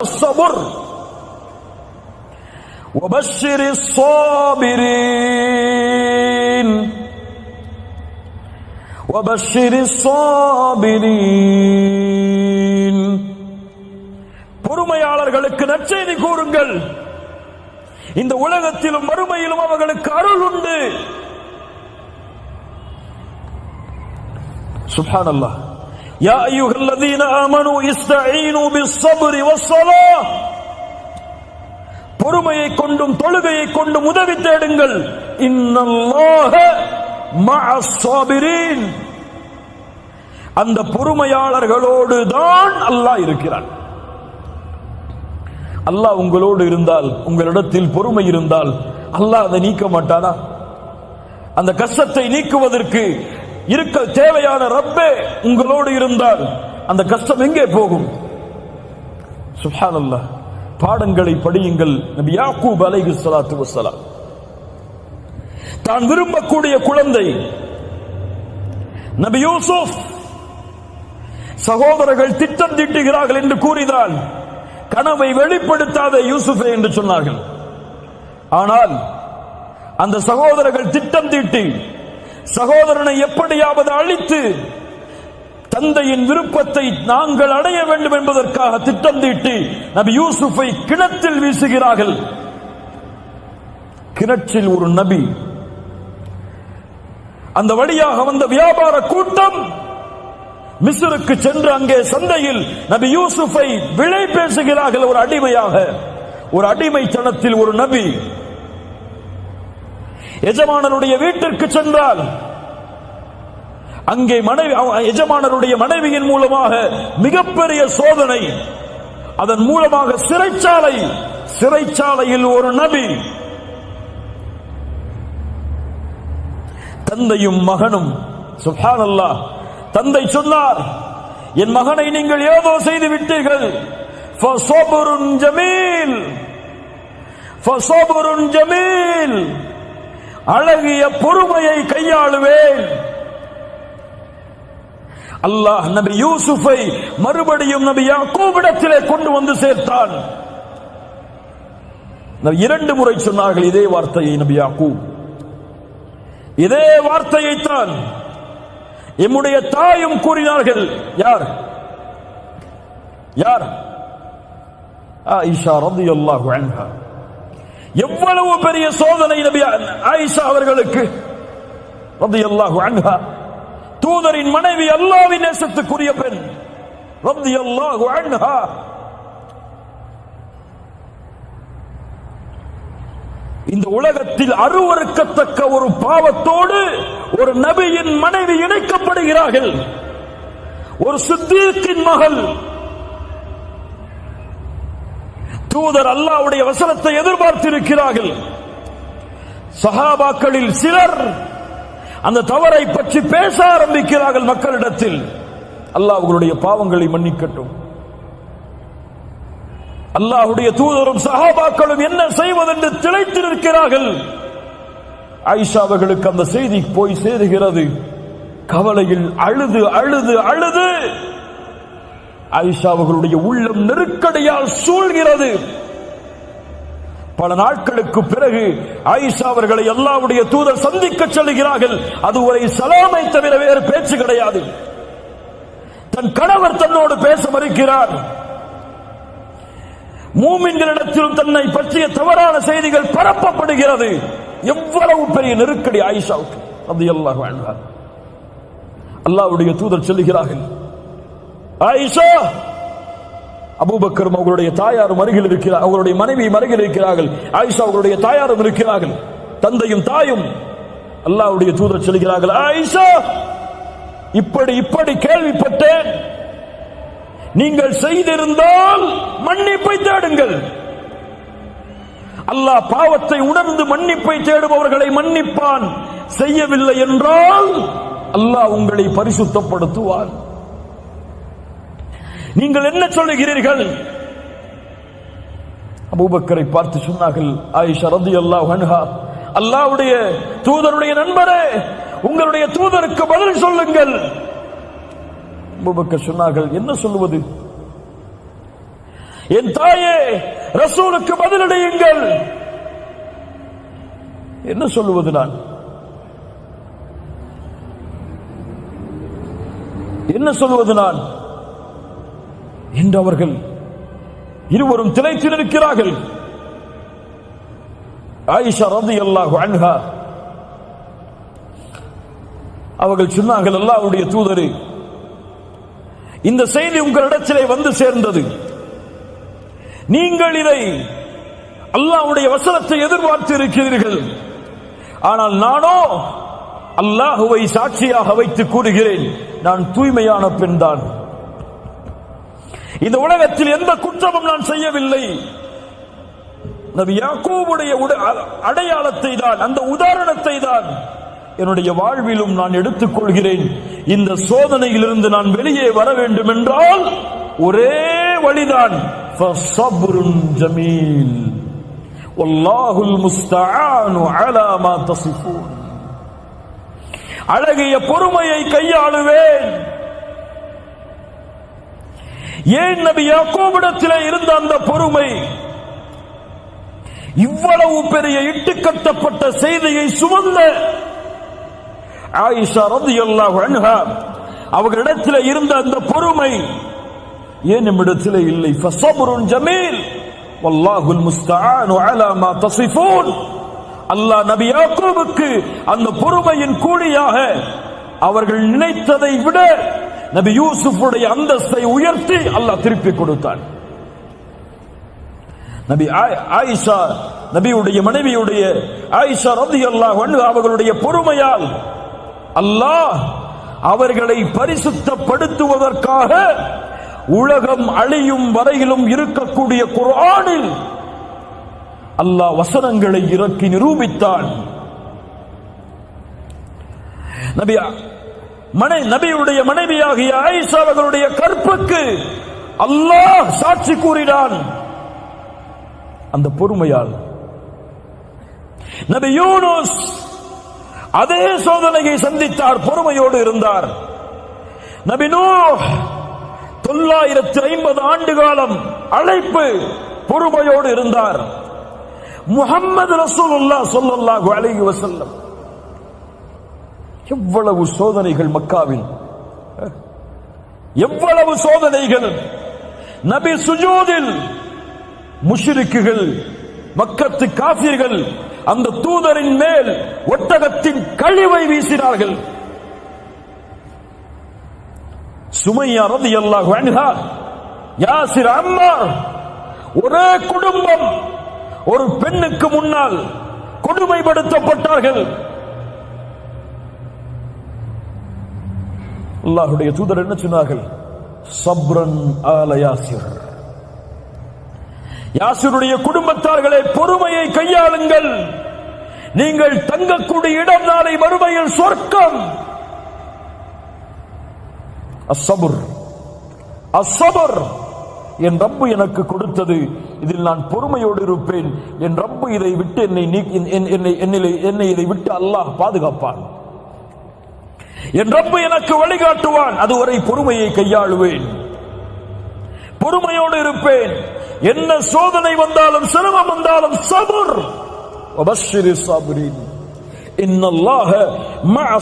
الصبر وبشر الصابرين وبشر الصابرين பொறுமையாளர்களுக்கு நற்செய்தி கூறுங்கள் இந்த உலகத்திலும் மறுமையிலும் அவர்களுக்கு அருள் உண்டு سبحان الله يا أيها الذين آمنوا استعينوا بالصبر والصلاة பொறுமையை கொண்டும் தொழுகையை கொண்டும் உதவி தேடுங்கள் இன்னல்லாஹ மஅஸ்ஸாபிரீன் அந்த பொறுமையாளர்களோடு தான் அல்லாஹ் இருக்கிறான் அல்லாஹ் உங்களோடு இருந்தால் உங்களிடத்தில் பொறுமை இருந்தால் அல்லாஹ் அதை நீக்க மாட்டானா அந்த கஷ்டத்தை நீக்குவதற்கு இருக்க தேவையான ரப்பே உங்களோடு இருந்தால் அந்த கஷ்டம் எங்கே போகும்? சுப்ஹானல்லாஹ் பாடங்களை படியுங்கள் நபி யாக்கூப் அலைஹி ஸலாத்து வஸலாம் தான் விரும்பக்கூடிய குழந்தை நபி யூசுப் சகோதரர்கள் திட்டம் தீட்டுகிறார்கள் என்று கூறினால் கனவை வெளிப்படுத்தாத யூசுஃபே என்று சொன்னார்கள். ஆனால் அந்த சகோதரர்கள் திட்டம் தீட்டி சகோதரனை எப்படியாவது அழித்து தந்தையின் விருப்பத்தை நாங்கள் அடைய வேண்டும் என்பதற்காக திட்டம் தீட்டி நபி யூசுஃபை கிணற்றில் வீசுகிறார்கள். கிணற்றில் ஒரு நபி. அந்த வழியாக வந்த வியாபார கூட்டம் மிஸ்ருக்கு சென்று அங்கே சந்தையில் நபி யூசுஃபை விலை பேசுகிறார்கள் ஒரு அடிமையாக. ஒரு அடிமைத்தனத்தில் ஒரு நபி. எஜமானருடைய வீட்டிற்கு சென்றால் அங்கே மனைவி எஜமானருடைய மனைவியின் மூலமாக மிகப்பெரிய சோதனை அதன் மூலமாக சிறைச்சாலை சிறைச்சாலையில் ஒரு நபி தந்தையும் மகனும் சுஹானல்லா தந்தை சொன்னார் என் மகனை நீங்கள் ஏதோ செய்து விட்டீர்கள். ஜமீல். ஜமீல். அழகிய பொறுமையை கையாளுவேன். அல்லாஹ் நபி யூசுஃபை மறுபடியும் நபி யாக்கூபிடத்திலே கொண்டு வந்து சேர்த்தான். இரண்டு முறை சொன்னார்கள் இதே வார்த்தையை நபி யாக்கூப். இதே வார்த்தையை தான் எம்முடைய தாயும் கூறினார்கள். யார்? யார்? ஆயிஷா ரதியல்லாஹு அன்ஹா. எவ்வளவு பெரிய சோதனை நபி ஆயிஷா அவர்களுக்கு? ரலியல்லாஹு அன்ஹா. தூதரின் மனைவி அல்லாவின் நேசத்துக்குரிய பெண். ரலியல்லாஹு அன்ஹா. இந்த உலகத்தில் அருவருக்கத்தக்க ஒரு பாவத்தோடு ஒரு நபியின் மனைவி இணைக்கப்படுகிறார்கள். ஒரு சித்தீக்கின் மகள் தூதர் அல்லாவுடைய வசனத்தை எதிர்பார்த்திருக்கிறார்கள். சஹாபாக்களில் சிலர் அந்த தவறை பற்றி பேச ஆரம்பிக்கிறார்கள் மக்களிடத்தில். அல்லாஹ் அவர்களுடைய பாவங்களை மன்னிக்கட்டும். அல்லாஹ்வுடைய தூதரும் சஹாபாக்களும் என்ன செய்வதென்று திளைத்திருக்கிறார்கள். ஆயிஷா அவர்களுக்கு அந்த செய்தி போய் சேருகிறது. கவலையில் அழுது அழுது அழுது. ஆயிஷா அவர்களுடைய உள்ளம் நெருக்கடியால் சூழ்கிறது. பல நாட்களுக்கு பிறகு ஆயிஷா அவர்களை எல்லாவுடைய தூதர் சந்திக்க செல்கிறார்கள் அது அதுவரை சலாமை தவிர வேறு பேச்சு கிடையாது. தன் கணவர் தன்னோடு பேச மறுக்கிறார். மூமின்களிடத்திலும் தன்னை பற்றிய தவறான செய்திகள் பரப்பப்படுகிறது. எவ்வளவு பெரிய நெருக்கடி ஆயிஷாவுக்கு. அது எல்லாம் வாழ்வார் அல்லாவுடைய தூதர் சொல்லுகிறார்கள். ஆயிஷா அபூபக்கரும் அவர்களுடைய தாயாரும் அருகில் இருக்கிறார் அவருடைய மனைவியும் அருகில் இருக்கிறார்கள். ஆயிஷா அவர்களுடைய தாயாரும் இருக்கிறார்கள். தந்தையும் தாயும் அல்லாவுடைய தூதர் சொல்கிறார்கள் ஆயிஷா இப்படி இப்படி கேள்விப்பட்டேன். நீங்கள் செய்திருந்தால் மன்னிப்பை தேடுங்கள். அல்லாஹ் பாவத்தை உணர்ந்து மன்னிப்பை தேடுபவர்களை மன்னிப்பான். செய்யவில்லை என்றால் அல்லாஹ் உங்களை பரிசுத்தப்படுத்துவான். நீங்கள் என்ன சொல்லுகிறீர்கள்? அபூபக்கரை பார்த்து சொன்னார்கள் ஆயிஷா ரதி அல்லாஹ் ஹன்ஹா அல்லாஹ்வுடைய தூதருடைய நண்பரே உங்களுடைய தூதருக்கு பதில் சொல்லுங்கள். அபூபக்கர் சொன்னார்கள் என்ன சொல்லுவது? என் தாயே ரசூலுக்கு பதிலடையுங்கள் என்ன சொல்லுவது நான்? என்ன சொல்லுவது நான்? என்று அவர்கள் இருவரும் திளைத்து நிற்கிறார்கள். ஆயிஷா ரதி அல்லாஹு அன்ஹா அவர்கள் சொன்னார்கள் அல்லாவுடைய தூதரு இந்த செய்தி உங்களிடத்திலே வந்து சேர்ந்தது. நீங்கள் இதை அல்லாஹ்வுடைய வசனத்தை எதிர்பார்த்து இருக்கிறீர்கள். ஆனால் நானோ அல்லாஹுவை சாட்சியாக வைத்து கூறுகிறேன். நான் தூய்மையான பெண்தான் இந்த உலகத்தில் எந்த குற்றமும் நான் செய்யவில்லை. நபி யாக்கூபுடைய அடையாளத்தை தான் அந்த உதாரணத்தை தான் என்னுடைய வாழ்விலும் நான் எடுத்துக் கொள்கிறேன் இந்த சோதனையிலிருந்து நான் வெளியே வர வேண்டும் என்றால் ஒரே வழிதான். ஜமீல். வல்லாஹுல் முஸ்தானு அலா மா தசிஃபூன். அழகிய பொறுமையை கையாளுவேன். ஏன் நபி யாக்கோபிடத்திலே இருந்த அந்த பொறுமை? இவ்வளவு பெரிய இட்டுக்கட்டப்பட்ட செய்தியை சுமந்த ஆயிஷா ரலியல்லாஹு அன்ஹா அவர்களிடத்தில் இருந்த அந்த பொறுமை ஏன் நம்மிடத்தில் இல்லை? ஃபசபுருன் ஜமீல். வல்லாஹுல் முஸ்தான் அலா மா தஸிஃபூன். அல்லாஹ் நபி யாக்கூபுக்கு அந்த பொறுமையின் கூலியாக அவர்கள் நினைத்ததை விட நபி யூசுஃபுடைய அந்தஸ்தை உயர்த்தி அல்லாஹ் திருப்பி கொடுத்தான். நபி ஆயிஷா நபியுடைய மனைவியுடைய ஆயிஷா ரலியல்லாஹு அல்லாஹ் அவர்களுடைய பொறுமையால் அல்லாஹ் அவர்களை பரிசுத்தப்படுத்துவதற்காக உலகம் அழியும் வரையிலும் இருக்கக்கூடிய குர்ஆனில் அல்லாஹ் வசனங்களை இறக்கி நிரூபித்தான். நபி மனை நபியுடைய மனைவியாகிய ஆயிஷா அவர்களுடைய கற்புக்கு அல்லாஹ் சாட்சி கூறினான். அந்த பொறுமையால். நபி யூனுஸ் அதே சோதனையை சந்தித்தார் பொறுமையோடு இருந்தார். நபி நூ தொள்ளாயிரத்தி ஐம்பது ஆண்டு காலம் அழைப்பு பொறுமையோடு இருந்தார். முகம்மது ரசூலுல்லாஹ் சொல்லல்லாஹு அலைஹி வசல்லம் எவ்வளவு சோதனைகள் மக்காவில்? எவ்வளவு சோதனைகள்? நபி சுஜூதில் முஷிருக்குகள் மக்கத்து காபிர்கள் அந்த தூதரின் மேல் ஒட்டகத்தின் கழிவை வீசினார்கள். சுமையா ரலியல்லாஹு அன்ஹா யாசிர் அம்மார் ஒரே குடும்பம் ஒரு பெண்ணுக்கு முன்னால் கொடுமைப்படுத்தப்பட்டார்கள். அல்லாஹுடைய தூதர் என்ன சொன்னார்கள்? சப்ரன் ஆல யாசிர். யாசிருடைய குடும்பத்தார்களே பொறுமையை கையாளுங்கள். நீங்கள் தங்கக்கூடிய இடம் நாளை மறுமையில் சொர்க்கம். அசபுர் அசபர் என் ரப்பு எனக்கு கொடுத்தது. இதில் நான் பொறுமையோடு இருப்பேன். என் ரப்பு இதை விட்டு என்னை என்- என்னை என்னை என்னை இதை விட்டு அல்லாஹ் பாதுகாப்பான். என் ரப்பு எனக்கு வழிகாட்டுவான். அதுவரை பொறுமையை கையாளுவேன். பொறுமையோடு இருப்பேன். என்ன சோதனை வந்தாலும் சிரமம் வந்தாலும் சபுர். இன்னல்லாக மஅ